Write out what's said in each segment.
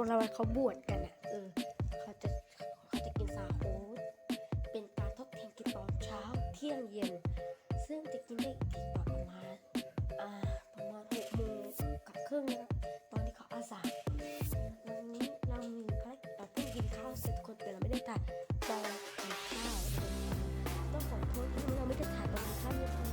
โรงละเขาบวชกันอะเออเขาจะเขาจะกินซาโฮูดเป็นกาทดแทนกินตอนเช้าเที่ยงเย็น ซึ่งจะกินได้อีกทีตอประมาณอ่าประมาณหกโมงกับครึ่งนะตอนที่เขาอาสาวันนี้เรามีภารกิจเราเพิ่งกินข้าวเสร็จคนแต่เราไม่ได้ถ่ายตอนกินข้าวต้องขอโทษที่เราไม่ได้ถ่ายตอนกินข้าวเลย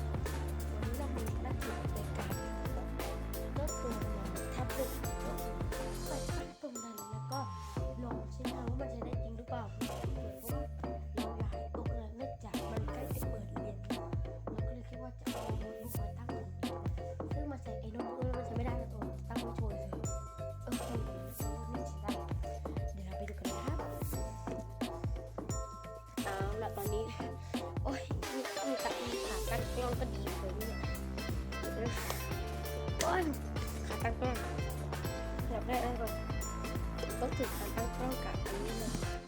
เอาละตอนนี้ โอ้ยมีมีตัดมีขาตั้งกล้องก็ดีเลยเนี่ยโอ้ยขาตั้งกล้องอยากได้อะไรก่อนต้องถึงขาตั้งกล้องกับอันนี้เลย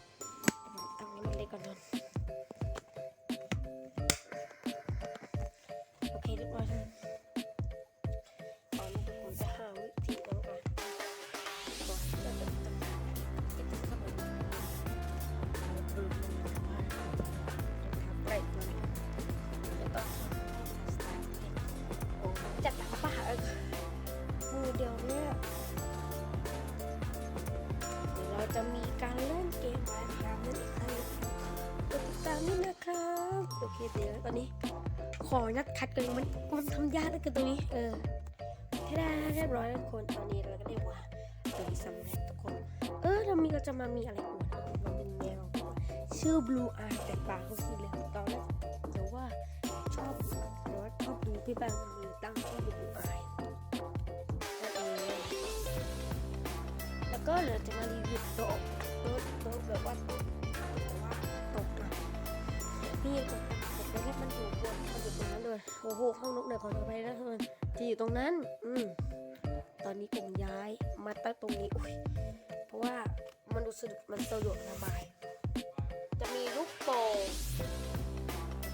จะมีการเล่นเกมมาครับนั่นเองครกดติดตามด้วยนะครับโอเคเดี๋ยวตอนนี้ ขอนัดคัดกันมันมันทำยากเหลือเกินตรงนี้ เออแค่ได้เรียบร้อยแล้วทุกคนตอนนี้เราก็ได้ว่าตัวสำเร็จทุกคน เออเรามีเราจะมามีอะไรอวดนมันเป็นแมวชื่อ Blue Eye แต่ปากเขาสีเหลืองตอนแรกแต่ว่าชอบแต่ว่าชอบดูพี่แบงค์มีตั้งชื่อ blue eye แล้วก็เราจะ โต๊ะโต๊ะโต๊ะแบบว่าโต๊ะแบบว่าตกนะนี่ตกตกแล้วที่มันอยู่บนมันอยู่ตรงนั้นเลยโอ้โหห้องนกเหนือขอโทษไปนะทุกคนจะอยู่ตรงนั้น อืมตอนนี้ผมย้ายมาตั้งตรงนี้อุ้ยเพราะว่ามันรู้สึกมันสะดวกสบาย จะมีลูกโป่ง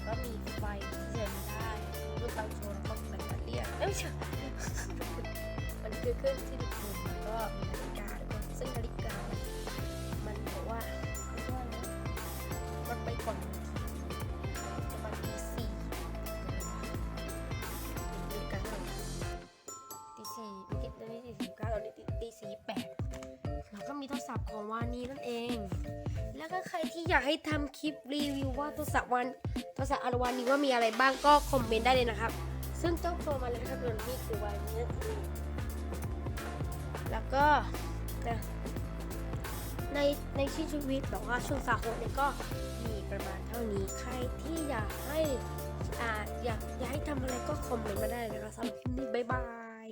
ก็มีไฟที่ใช้ไม่ได้ลูกเตาโชว์แล้วก็แบตเตอรี่เอ้ยไม่ใช่มันคือเครื่องที่ดูดฝุ่นแล้วก็มีนาฬิกา ซึ่งนาฬิกา มันบอกว่าเขาว่านะมันไปก่อนประมาณตีสี่นะตีกันเลยตีสี่เมื่อกี้ตอนนี้ตีสี่เก้าตอนนี้ตีสี่แปดแล้วก็มีโทรศัพท์ของวานี้นั่นเอง แล้วก็ใครที่อยากให้ทำคลิปรีวิวว่าโทรศัพท์วันโทรศัพท์อารวานี้ว่ามีอะไรบ้างก็คอมเมนต์ได้เลยนะครับ ซึ่งเจ้าตัวมันเลยนะครับเดือนนี้คือวานี้นั่นเองแล้วก็ นะในในชีวิตแบบว่าช่วงสาโหดเนี่ยก็มีประมาณเท่านี้ใครที่อยากให้อ่าอยากอยากให้ทำอะไรก็คอมเมนต์มาได้เลยนะคะสำหรับคลิปนี้บ๊ายบาย